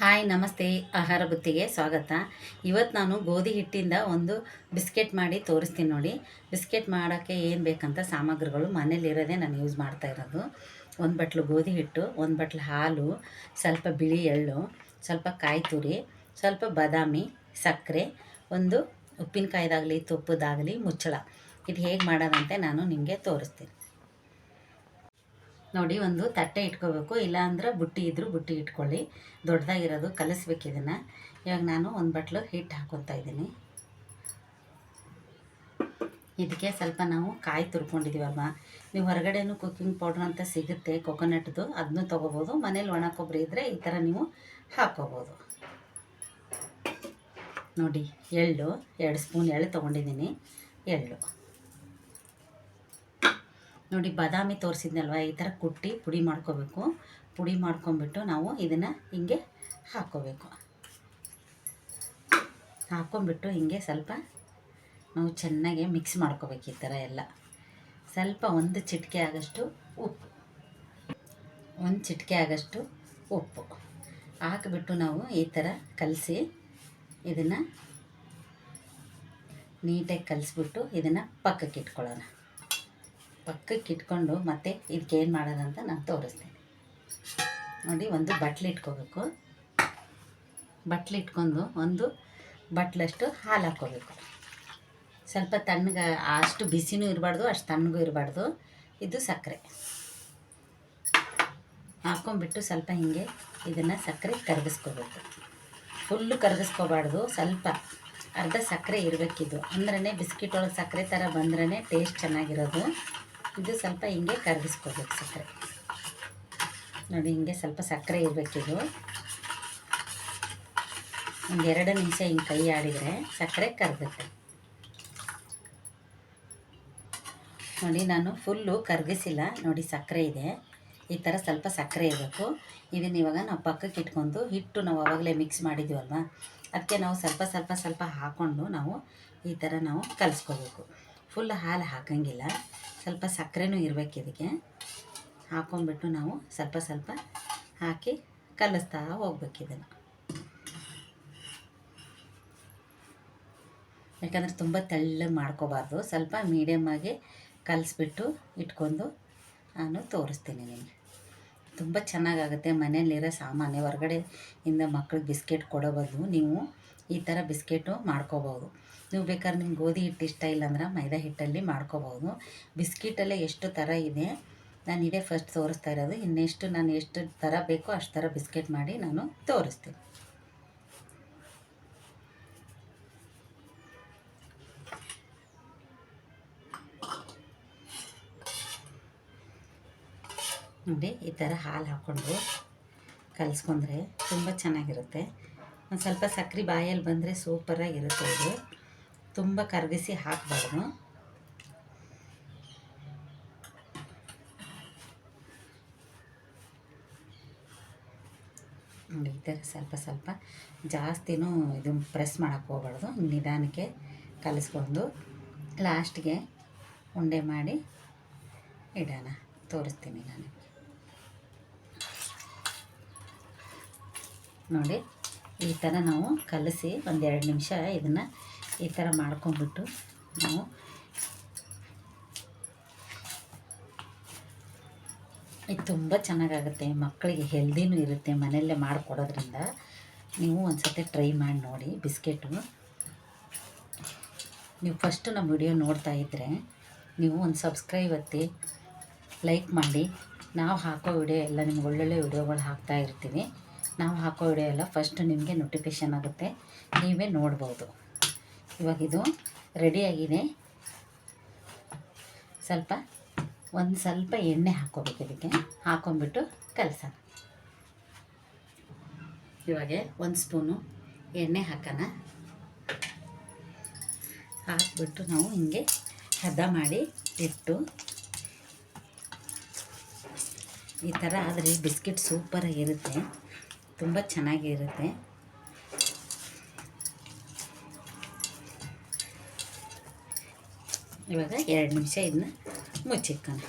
Hi, ನಮಸ್ತೆ. ಆಹಾರ ಬುತ್ತಿಗೆ ಸ್ವಾಗತ. ಇವತ್ತು ನಾನು ಗೋಧಿ ಹಿಟ್ಟಿಂದ ಒಂದು ಬಿಸ್ಕೆಟ್ ಮಾಡಿ ತೋರಿಸ್ತೀನಿ ನೋಡಿ. ಬಿಸ್ಕೆಟ್ ಮಾಡೋಕ್ಕೆ ಏನು ಬೇಕಂತ ಸಾಮಗ್ರಿಗಳು ಮನೇಲಿರೋದೇ ನಾನು ಯೂಸ್ ಮಾಡ್ತಾ ಇರೋದು. ಒಂದು ಬಟ್ಲು ಗೋಧಿ ಹಿಟ್ಟು, ಒಂದು ಬಟ್ಲು ಹಾಲು, ಸ್ವಲ್ಪ ಬಿಳಿ ಎಳ್ಳು, ಸ್ವಲ್ಪ ಕಾಯಿ ತುರಿ, ಸ್ವಲ್ಪ ಬಾದಾಮಿ, ಸಕ್ಕರೆ, ಒಂದು ಉಪ್ಪಿನಕಾಯ್ದಾಗಲಿ, ತುಪ್ಪದಾಗಲಿ, ಮುಚ್ಚಳ. ಇದು ಹೇಗೆ ಮಾಡೋದಂತೆ ನಾನು ನಿಮಗೆ ತೋರಿಸ್ತೀನಿ. ನೋಡಿ, ಒಂದು ತಟ್ಟೆ ಇಟ್ಕೋಬೇಕು. ಇಲ್ಲಾಂದ್ರೆ ಬುಟ್ಟಿ ಇದ್ದರೂ ಬುಟ್ಟಿ ಇಟ್ಕೊಳ್ಳಿ. ದೊಡ್ಡದಾಗಿರೋದು ಕಲಿಸ್ಬೇಕು ಇದನ್ನು. ಇವಾಗ ನಾನು ಒಂದು ಬಟ್ಲು ಹಿಟ್ಟು ಹಾಕ್ಕೊತಾ ಇದ್ದೀನಿ. ಇದಕ್ಕೆ ಸ್ವಲ್ಪ ನಾವು ಕಾಯಿ ತುರ್ಕೊಂಡಿದ್ದೀವಲ್ವ? ನೀವು ಹೊರಗಡೆನೂ ಕುಕ್ಕಿಂಗ್ ಪೌಡ್ರ್ ಅಂತ ಸಿಗುತ್ತೆ ಕೊಕೊನಟ್ದು ಅದನ್ನೂ ತೊಗೋಬೋದು. ಮನೇಲಿ ಒಣ ಕೊಬ್ಬರಿ ಇದ್ದರೆ ಈ ಥರ ನೀವು ಹಾಕ್ಕೋಬೋದು. ನೋಡಿ, ಎಳ್ಳು, ಎರಡು ಸ್ಪೂನ್ ಎಳ್ಳು ತೊಗೊಂಡಿದ್ದೀನಿ. ಎಳ್ಳು. ನೋಡಿ, ಬಾದಾಮಿ ತೋರಿಸಿದ್ನಲ್ವ? ಈ ಥರ ಕುಟ್ಟಿ ಪುಡಿ ಮಾಡ್ಕೋಬೇಕು. ಪುಡಿ ಮಾಡ್ಕೊಂಬಿಟ್ಟು ನಾವು ಇದನ್ನು ಹಿಂಗೆ ಹಾಕ್ಕೋಬೇಕು. ಹಾಕ್ಕೊಂಬಿಟ್ಟು ಹಿಂಗೆ ಸ್ವಲ್ಪ ನಾವು ಚೆನ್ನಾಗಿ ಮಿಕ್ಸ್ ಮಾಡ್ಕೋಬೇಕು ಈ ಥರ ಎಲ್ಲ. ಸ್ವಲ್ಪ ಒಂದು ಚಿಟಿಕೆ ಆಗೋಷ್ಟು ಉಪ್ಪು. ಒಂದು ಚಿಟಿಕೆ ಆಗೋಷ್ಟು ಉಪ್ಪು. ಹಾಕಿಬಿಟ್ಟು ನಾವು ಈ ಥರ ಕಲಸಿ ಇದನ್ನು ನೀಟಾಗಿ ಕಲಿಸ್ಬಿಟ್ಟು ಇದನ್ನು ಪಕ್ಕಕ್ಕೆ ಇಟ್ಕೊಳ್ಳೋಣ. ಪಕ್ಕಕ್ಕೆ ಇಟ್ಕೊಂಡು ಮತ್ತೆ ಇದಕ್ಕೆ ಏನು ಮಾಡೋದಂತ ನಾನು ತೋರಿಸ್ತೀನಿ. ನೋಡಿ, ಒಂದು ಬಟ್ಲು ಇಟ್ಕೋಬೇಕು. ಬಟ್ಲು ಇಟ್ಕೊಂಡು ಒಂದು ಬಟ್ಲಷ್ಟು ಹಾಲು ಹಾಕ್ಕೋಬೇಕು. ಸ್ವಲ್ಪ ತಣ್ಣಗೆ, ಅಷ್ಟು ಬಿಸಿನೂ ಇರಬಾರ್ದು, ಅಷ್ಟು ತಣ್ಣಗೂ ಇರಬಾರ್ದು. ಇದು ಸಕ್ಕರೆ. ಹಾಕ್ಕೊಂಬಿಟ್ಟು ಸ್ವಲ್ಪ ಹಿಂಗೆ ಇದನ್ನು ಸಕ್ಕರೆ ಕರಗಿಸ್ಕೋಬೇಕು. ಫುಲ್ಲು ಕರಗಿಸ್ಕೋಬಾರ್ದು, ಸ್ವಲ್ಪ. ಅರ್ಧ ಸಕ್ಕರೆ ಇರಬೇಕಿದು. ಅಂದ್ರೆ ಬಿಸ್ಕಿಟ್ ಒಳಗೆ ಸಕ್ಕರೆ ಥರ ಬಂದ್ರೇ ಟೇಸ್ಟ್ ಚೆನ್ನಾಗಿರೋದು. ಇದು ಸ್ವಲ್ಪ ಹಿಂಗೆ ಕರಗಿಸ್ಕೋಬೇಕು ಸಕ್ಕರೆ. ನೋಡಿ, ಹಿಂಗೆ ಸ್ವಲ್ಪ ಸಕ್ಕರೆ ಇರಬೇಕಿದು. ಒಂದು ಎರಡು ನಿಮಿಷ ಹಿಂಗೆ ಕೈ ಆಡಿದರೆ ಸಕ್ಕರೆ ಕರಗುತ್ತೆ ನೋಡಿ, ನಾನು ಫುಲ್ಲು ಕರಗಿಸಿಲ್ಲ. ನೋಡಿ, ಸಕ್ಕರೆ ಇದೆ. ಈ ಥರ ಸ್ವಲ್ಪ ಸಕ್ಕರೆ ಇರಬೇಕು. ಇದನ್ನ ಇವಾಗ ನಾವು ಪಕ್ಕಕ್ಕೆ ಇಟ್ಕೊಂಡು ಹಿಟ್ಟು ನಾವು ಆವಾಗಲೇ ಮಿಕ್ಸ್ ಮಾಡಿದ್ದೀವಲ್ವ ಅದಕ್ಕೆ ನಾವು ಸ್ವಲ್ಪ ಸ್ವಲ್ಪ ಸ್ವಲ್ಪ ಹಾಕ್ಕೊಂಡು ನಾವು ಈ ಥರ ನಾವು ಕಲಿಸ್ಕೋಬೇಕು. ಫುಲ್ ಹಾಲು ಹಾಕಂಗಿಲ್ಲ. ಸ್ವಲ್ಪ ಸಕ್ಕರೆನೂ ಇರಬೇಕು ಇದಕ್ಕೆ. ಹಾಕೊಂಡ್ಬಿಟ್ಟು ನಾವು ಸ್ವಲ್ಪ ಸ್ವಲ್ಪ ಹಾಕಿ ಕಲಿಸ್ತಾ ಹೋಗ್ಬೇಕು ಇದನ್ನು. ಯಾಕಂದರೆ ತುಂಬ ತೆಳ್ಳಗೆ ಮಾಡ್ಕೋಬಾರ್ದು. ಸ್ವಲ್ಪ ಮೀಡಿಯಮ್ಮಾಗಿ ಕಲಿಸ್ಬಿಟ್ಟು ಇಟ್ಕೊಂಡು ನಾನು ತೋರಿಸ್ತೀನಿ ನಿಮಗೆ. ತುಂಬ ಚೆನ್ನಾಗಾಗುತ್ತೆ. ಮನೆಯಲ್ಲಿರೋ ಸಾಮಾನ್ಯ ಹೊರಗಡೆ ಇಂದ ಮಕ್ಳಿಗೆ ಬಿಸ್ಕೆಟ್ ಕೊಡೋ ಬದಲು ನೀವು ಈ ಥರ ಬಿಸ್ಕೆಟು ಮಾಡ್ಕೋಬೋದು ನೀವು ಬೇಕಾದ್ರೆ ನಿಮ್ಗೆ ಗೋಧಿ ಹಿಟ್ಟು ಇಷ್ಟ ಇಲ್ಲ ಅಂದ್ರೆ ಮೈದಾ ಹಿಟ್ಟಲ್ಲಿ ಮಾಡ್ಕೋಬೋದು ಬಿಸ್ಕಿಟಲ್ಲೇ ಎಷ್ಟು ಥರ ಇದೆ, ನಾನು ಇದೇ ಫಸ್ಟ್ ತೋರಿಸ್ತಾ ಇರೋದು. ಇನ್ನೆಷ್ಟು ನಾನು ಎಷ್ಟು ಥರ ಬೇಕೋ ಅಷ್ಟು ಥರ ಬಿಸ್ಕೆಟ್ ಮಾಡಿ ನಾನು ತೋರಿಸ್ತೀನಿ. ನೋಡಿ, ಈ ಥರ ಹಾಲು ಹಾಕ್ಕೊಂಡು ಕಲಿಸ್ಕೊಂಡ್ರೆ ತುಂಬ ಚೆನ್ನಾಗಿರುತ್ತೆ. ಒಂದು ಸ್ವಲ್ಪ ಸಕ್ಕರೆ ಬಾಯಲ್ಲಿ ಬಂದರೆ ಸೂಪರಾಗಿರುತ್ತೆ ಇದು. ತುಂಬ ಕರಗಿಸಿ ಹಾಕಬಾರ್ದು. ಈ ಥರ ಸ್ವಲ್ಪ ಸ್ವಲ್ಪ ಜಾಸ್ತಿನೂ ಇದು ಪ್ರೆಸ್ ಮಾಡೋಕ್ಕೆ ಹೋಗ್ಬಾರ್ದು. ನಿಧಾನಕ್ಕೆ ಕಲಿಸ್ಕೊಂಡು ಲಾಸ್ಟ್ಗೆ ಉಂಡೆ ಮಾಡಿ ಇಡೋಣ. ತೋರಿಸ್ತೀನಿ ನಾನು ನೋಡಿ ಈ ಥರ ನಾವು ಕಲಸಿ ಒಂದೆರಡು ನಿಮಿಷ ಇದನ್ನು ಈ ಥರ ಮಾಡ್ಕೊಂಡ್ಬಿಟ್ಟು ನಾವು ಇದು ತುಂಬ ಚೆನ್ನಾಗಾಗುತ್ತೆ, ಮಕ್ಕಳಿಗೆ ಹೆಲ್ದಿನೂ ಇರುತ್ತೆ ಮನೆಯಲ್ಲೇ ಮಾಡಿಕೊಡೋದ್ರಿಂದ. ನೀವು ಒಂದು ಸತಿ ಟ್ರೈ ಮಾಡಿ ನೋಡಿ ಬಿಸ್ಕೆಟು. ನೀವು ಫಸ್ಟು ನಮ್ಮ ವಿಡಿಯೋ ನೋಡ್ತಾ ಇದ್ದರೆ ನೀವು ಒಂದು ಸಬ್ಸ್ಕ್ರೈಬ್ ಒತ್ತಿ, ಲೈಕ್ ಮಾಡಿ. ನಾವು ಹಾಕೋ ವಿಡಿಯೋ ಎಲ್ಲ ನಿಮ್ಗೆ ಒಳ್ಳೊಳ್ಳೆ ವಿಡಿಯೋಗಳು ಹಾಕ್ತಾ ಇರ್ತೀವಿ. ನಾವು ಹಾಕೋ ವಿಡಿಯೋ ಎಲ್ಲ ಫಸ್ಟ್ ನಿಮಗೆ ನೋಟಿಫಿಕೇಷನ್ ಆಗುತ್ತೆ. ನೀವೇ ನೋಡ್ಬೋದು. ಇವಾಗ ಇದು ರೆಡಿಯಾಗಿದೆ ಸ್ವಲ್ಪ, ಒಂದು ಸ್ವಲ್ಪ ಎಣ್ಣೆ ಹಾಕೋಬೇಕು ಇದಕ್ಕೆ. ಹಾಕೊಂಡ್ಬಿಟ್ಟು ಕಲಸೋಣ. ಇವಾಗ ಒಂದು ಸ್ಪೂನು ಎಣ್ಣೆ ಹಾಕೋಣ. ಹಾಕ್ಬಿಟ್ಟು ನಾವು ಹಿಂಗೆ ಹದ ಮಾಡಿ ಇಟ್ಟು, ಈ ಥರ ಆದರೆ ಬಿಸ್ಕೆಟ್ ಸೂಪರಾಗಿರುತ್ತೆ ತುಂಬ ಚೆನ್ನಾಗಿರುತ್ತೆ. ಇವಾಗ ಎರಡು ನಿಮಿಷ ಇದನ್ನ ಮುಚ್ಚಿಕ್ಕೋಣ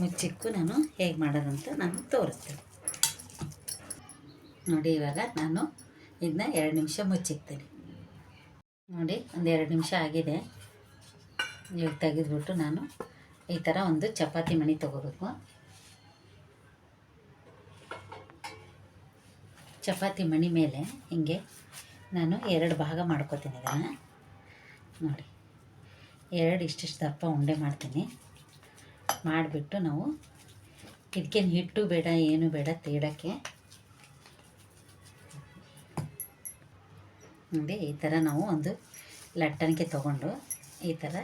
ಮುಚ್ಚಿಕ್ಕು ನಾನು ಹೇಗೆ ಮಾಡೋದಂತ ನಾನು ತೋರಿಸ್ತೇನೆ. ನೋಡಿ ಇವಾಗ ನಾನು ಇದನ್ನ ಎರಡು ನಿಮಿಷ ಮುಚ್ಚಿಕ್ತೇನೆ ನೋಡಿ, ಒಂದು ಎರಡು ನಿಮಿಷ ಆಗಿದೆ. ಇವಾಗ ತೆಗೆದ್ಬಿಟ್ಟು ನಾನು ಈ ಥರ ಒಂದು ಚಪಾತಿ ಮಣಿ ತೊಗೋಬೇಕು. ಚಪಾತಿ ಮಣಿ ಮೇಲೆ ಹಿಂಗೆ ನಾನು ಎರಡು ಭಾಗ ಮಾಡ್ಕೋತೀನಿ ಇದನ್ನು. ನೋಡಿ, ಎರಡು ಇಷ್ಟಿಷ್ಟು ದಪ್ಪ ಉಂಡೆ ಮಾಡ್ತೀನಿ. ಮಾಡಿಬಿಟ್ಟು ನಾವು ಇದಕ್ಕೇನು ಹಿಟ್ಟು ಬೇಡ, ಏನು ಬೇಡ, ತೀಡೋಕ್ಕೆ. ನೋಡಿ, ಈ ಥರ ನಾವು ಒಂದು ಲಟ್ಟಣಿಗೆ ತೊಗೊಂಡು ಈ ಥರ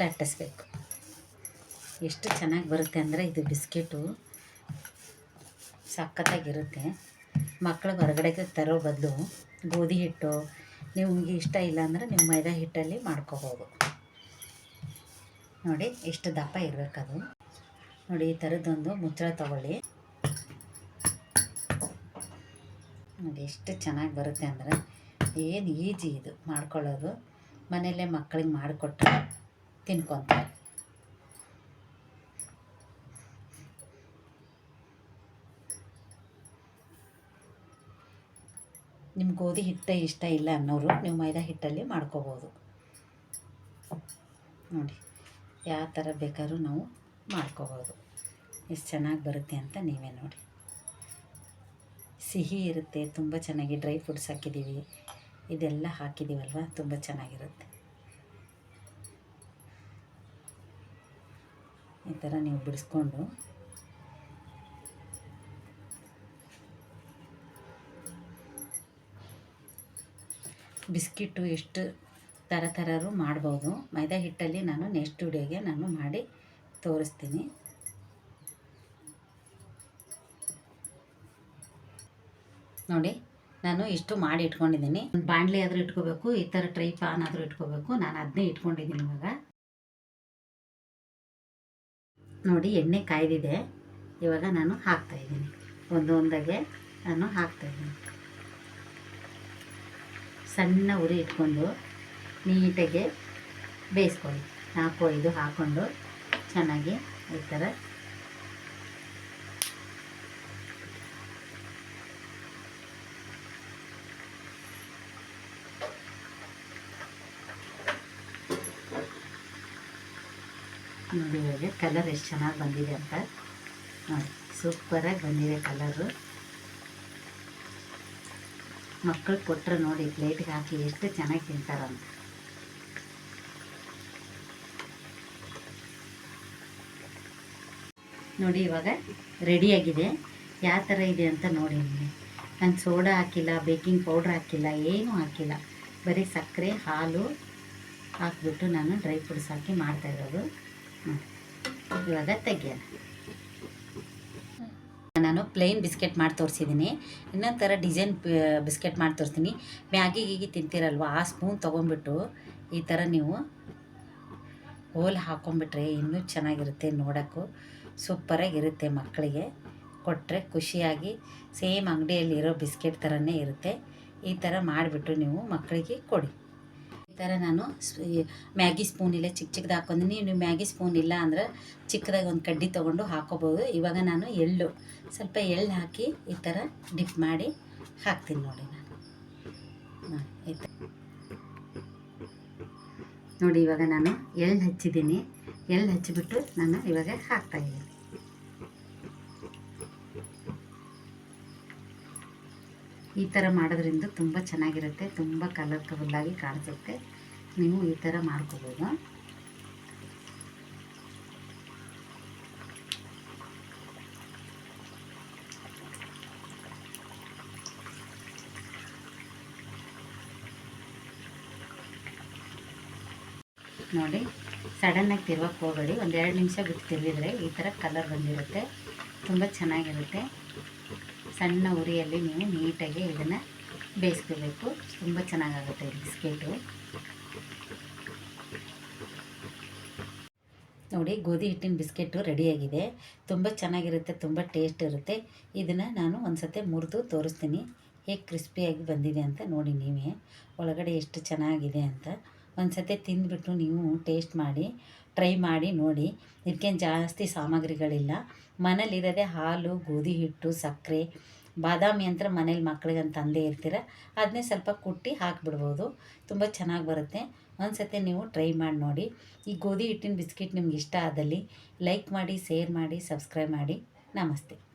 ಲಟ್ಟಿಸ್ಬೇಕು. ಎಷ್ಟು ಚೆನ್ನಾಗಿ ಬರುತ್ತೆ ಅಂದರೆ ಇದು ಬಿಸ್ಕೆಟು ಸಖತ್ತಾಗಿರುತ್ತೆ. ಮಕ್ಕಳು ಹೊರಗಡೆಗೆ ತರೋ ಬದಲು ಗೋಧಿ ಹಿಟ್ಟು ನಿಮಗೆ ಇಷ್ಟ ಇಲ್ಲ ಅಂದರೆ ನೀವು ಮೈದಾ ಹಿಟ್ಟಲ್ಲಿ ಮಾಡ್ಕೋಬೋದು. ನೋಡಿ ಎಷ್ಟು ದಪ್ಪ ಇರಬೇಕದು ನೋಡಿ, ಈ ಥರದ್ದೊಂದು ಮುಚ್ಚಳ ತಗೊಳ್ಳಿ. ನೋಡಿ, ಎಷ್ಟು ಚೆನ್ನಾಗಿ ಬರುತ್ತೆ ಅಂದರೆ ಏನು ಈಜಿ ಇದು ಮಾಡ್ಕೊಳ್ಳೋದು. ಮನೆಯಲ್ಲೇ ಮಕ್ಕಳಿಗೆ ಮಾಡಿಕೊಟ್ರೆ ತಿನ್ಕೊತಾರೆ. ನಿಮ್ಮ ಗೋಧಿ ಹಿಟ್ಟೆ ಇಷ್ಟ ಇಲ್ಲ ಅನ್ನೋರು ನೀವು ಮೈದಾ ಹಿಟ್ಟಲ್ಲಿ ಮಾಡ್ಕೋಬೋದು. ನೋಡಿ, ಯಾವ ಥರ ಬೇಕಾದ್ರೂ ನಾವು ಮಾಡ್ಕೋಬೋದು. ಎಷ್ಟು ಚೆನ್ನಾಗಿ ಬರುತ್ತೆ ಅಂತ ನೀವೇ ನೋಡಿ. ಸಿಹಿ ಇರುತ್ತೆ, ತುಂಬ ಚೆನ್ನಾಗಿ ಡ್ರೈ ಫ್ರೂಟ್ಸ್ ಹಾಕಿದ್ದೀವಿ. ಇದೆಲ್ಲ ಹಾಕಿದ್ದೀವಲ್ವ? ತುಂಬ ಚೆನ್ನಾಗಿರುತ್ತೆ. ಈ ಥರ ನೀವು ಬಿಡಿಸ್ಕೊಂಡು ಬಿಸ್ಕಿಟ್ಟು ಎಷ್ಟು ಥರ ಥರರು ಮಾಡ್ಬೋದು. ಮೈದಾ ಹಿಟ್ಟಲ್ಲಿ ನಾನು ನೆಕ್ಸ್ಟ್ ವಿಡಿಯೋಗೆ ನಾನು ಮಾಡಿ ತೋರಿಸ್ತೀನಿ. ನೋಡಿ, ನಾನು ಇಷ್ಟು ಮಾಡಿ ಇಟ್ಕೊಂಡಿದ್ದೀನಿ. ಬಾಣಲೆ ಆದರೂ ಇಟ್ಕೋಬೇಕು, ಈ ಥರ ಟ್ರೈ ಪಾನ್ ಆದರೂ ಇಟ್ಕೋಬೇಕು. ನಾನು ಅದನ್ನೇ ಇಟ್ಕೊಂಡಿದ್ದೀನಿ ಇವಾಗ. ನೋಡಿ, ಎಣ್ಣೆ ಕಾಯ್ದಿದೆ. ಇವಾಗ ನಾನು ಹಾಕ್ತಾಯಿದ್ದೀನಿ ಒಂದೊಂದಾಗೆ ನಾನು ಹಾಕ್ತಾಯಿದ್ದೀನಿ ಸಣ್ಣ ಉರಿ ಇಟ್ಕೊಂಡು ನೀಟಾಗಿ ಬೇಯಿಸ್ಕೊಳ್ಳಿ. ನಾಲ್ಕು, ಐದು ಹಾಕ್ಕೊಂಡು ಚೆನ್ನಾಗಿ ಈ ಥರ ನೋಡಿ ಕಲರ್ ಎಷ್ಟು ಚೆನ್ನಾಗಿ ಬಂದಿದೆ ಅಂತ. ಸೂಪರಾಗಿ ಬಂದಿದೆ ಕಲರು ಮಕ್ಕಳು ಕೊಟ್ಟರೆ ನೋಡಿ, ಪ್ಲೇಟ್ಗೆ ಹಾಕಿ ಎಷ್ಟು ಚೆನ್ನಾಗಿ ತಿಂತಾರಂತ. ನೋಡಿ, ಇವಾಗ ರೆಡಿಯಾಗಿದೆ ಯಾವ ಥರ ಇದೆ ಅಂತ ನೋಡಿ ನಾನು ಸೋಡಾ ಹಾಕಿಲ್ಲ, ಬೇಕಿಂಗ್ ಪೌಡ್ರ್ ಹಾಕಿಲ್ಲ, ಏನೂ ಹಾಕಿಲ್ಲ. ಬರೀ ಸಕ್ಕರೆ, ಹಾಲು ಹಾಕ್ಬಿಟ್ಟು ನಾನು ಡ್ರೈ ಫ್ರೂಟ್ಸ್ ಹಾಕಿ ಮಾಡ್ತಾಯಿರೋದು ಇವಾಗ ತೆಗಿಯೋಣ. ನಾನು ಪ್ಲೇನ್ ಬಿಸ್ಕೆಟ್ ಮಾಡಿ ತೋರಿಸಿದ್ದೀನಿ ಇನ್ನೊಂದು ಥರ ಡಿಸೈನ್ ಬಿಸ್ಕೆಟ್ ಮಾಡಿ ತೋರಿಸ್ತೀನಿ ಮ್ಯಾಗಿ ಗೀಗಿ ತಿಂತೀರಲ್ವ? ಆ ಸ್ಪೂನ್ ತೊಗೊಂಬಿಟ್ಟು ಈ ಥರ ನೀವು ಹೋಲ್ ಹಾಕೊಂಡ್ಬಿಟ್ರೆ ಇನ್ನೂ ಚೆನ್ನಾಗಿರುತ್ತೆ ನೋಡೋಕ್ಕೂ. ಸೂಪರಾಗಿರುತ್ತೆ ಮಕ್ಕಳಿಗೆ. ಕೊಟ್ಟರೆ ಖುಷಿಯಾಗಿ ಸೇಮ್ ಅಂಗಡಿಯಲ್ಲಿರೋ ಬಿಸ್ಕೆಟ್ ಥರನೇ ಇರುತ್ತೆ. ಈ ಥರ ಮಾಡಿಬಿಟ್ಟು ನೀವು ಮಕ್ಕಳಿಗೆ ಕೊಡಿ. ಥರ ನಾನು ಮ್ಯಾಗಿ ಸ್ಪೂನ್ ಇಲ್ಲ ಚಿಕ್ಕ ಚಿಕ್ಕದ ಹಾಕೊಂಡಿನಿ ನೀವು ಮ್ಯಾಗಿ ಸ್ಪೂನ್ ಇಲ್ಲ ಅಂದ್ರೆ ಚಿಕ್ಕದಾಗಿ ಒಂದು ಕಡ್ಡಿ ತೊಗೊಂಡು ಹಾಕೋಬೋದು. ಇವಾಗ ನಾನು ಎಳ್ಳು, ಸ್ವಲ್ಪ ಎಳ್ಳು ಹಾಕಿ ಈ ಥರ ಡಿಪ್ ಮಾಡಿ ಹಾಕ್ತೀನಿ ನೋಡಿ ನಾನು. ನೋಡಿ ಇವಾಗ ನಾನು ಎಳ್ಳು ಹಚ್ಚಿದ್ದೀನಿ. ಎಳ್ಳು ಹಚ್ಚಿಬಿಟ್ಟು ನಾನು ಇವಾಗ ಹಾಕ್ತಾಯಿದ್ದೀನಿ ಈ ಥರ ಮಾಡೋದ್ರಿಂದ ತುಂಬ ಚೆನ್ನಾಗಿರುತ್ತೆ, ತುಂಬ ಕಲರ್ಫುಲ್ಲಾಗಿ ಕಾಣಿಸುತ್ತೆ. ನೀವು ಈ ಥರ ಮಾಡ್ಕೋಬೋದು. ನೋಡಿ ಸಡನ್ನಾಗಿ ತಿರ್ವಕ್ಕೆ ಹೋಗಬೇಡಿ. ಒಂದು ಎರಡು ನಿಮಿಷ ಬಿಟ್ಟು ತಿರುಗಿದ್ರೆ ಈ ಥರ ಕಲರ್ ಬಂದಿರುತ್ತೆ. ತುಂಬ ಚೆನ್ನಾಗಿರುತ್ತೆ. ಸಣ್ಣ ಉರಿಯಲ್ಲಿ ನೀವು ನೀಟಾಗಿ ಇದನ್ನು ಬೇಯಿಸ್ಕೋಬೇಕು. ತುಂಬ ಚೆನ್ನಾಗಾಗುತ್ತೆ ಬಿಸ್ಕೆಟು. ನೋಡಿ, ಗೋಧಿ ಹಿಟ್ಟಿನ ಬಿಸ್ಕೆಟು ರೆಡಿಯಾಗಿದೆ. ತುಂಬ ಚೆನ್ನಾಗಿರುತ್ತೆ, ತುಂಬ ಟೇಸ್ಟ್ ಇರುತ್ತೆ. ಇದನ್ನು ನಾನು ಒಂದು ಸತಿ ಮುರಿದು ತೋರಿಸ್ತೀನಿ. ಹೇಗೆ ಕ್ರಿಸ್ಪಿಯಾಗಿ ಬಂದಿದೆ ಅಂತ ನೋಡಿ ನೀವೇ. ಒಳಗಡೆ ಎಷ್ಟು ಚೆನ್ನಾಗಿದೆ ಅಂತ. ಒಂದು ತಿಂದುಬಿಟ್ಟು ನೀವು ಟೇಸ್ಟ್ ಮಾಡಿ. ಟ್ರೈ ಮಾಡಿ ನೋಡಿ. ಇದಕ್ಕೇನು ಜಾಸ್ತಿ ಸಾಮಗ್ರಿಗಳಿಲ್ಲ. ಮನೇಲಿರೋದೇ ಹಾಲು, ಗೋಧಿ ಹಿಟ್ಟು, ಸಕ್ಕರೆ, ಬಾದಾಮಿ ಅಂತ ಮನೇಲಿ ಮಕ್ಳಿಗಂತ ತಂದೇ ಇರ್ತೀರ ಅದನ್ನೇ ಸ್ವಲ್ಪ ಕುಟ್ಟಿ ಹಾಕಿಬಿಡ್ಬೋದು. ತುಂಬ ಚೆನ್ನಾಗಿ ಬರುತ್ತೆ. ಒಂದು ಸತಿ ನೀವು ಟ್ರೈ ಮಾಡಿ ನೋಡಿ. ಈ ಗೋಧಿ ಹಿಟ್ಟಿನ ಬಿಸ್ಕಿಟ್ ನಿಮ್ಗೆ ಇಷ್ಟ ಆದಲ್ಲಿ ಲೈಕ್ ಮಾಡಿ, ಶೇರ್ ಮಾಡಿ, ಸಬ್ಸ್ಕ್ರೈಬ್ ಮಾಡಿ. ನಮಸ್ತೆ.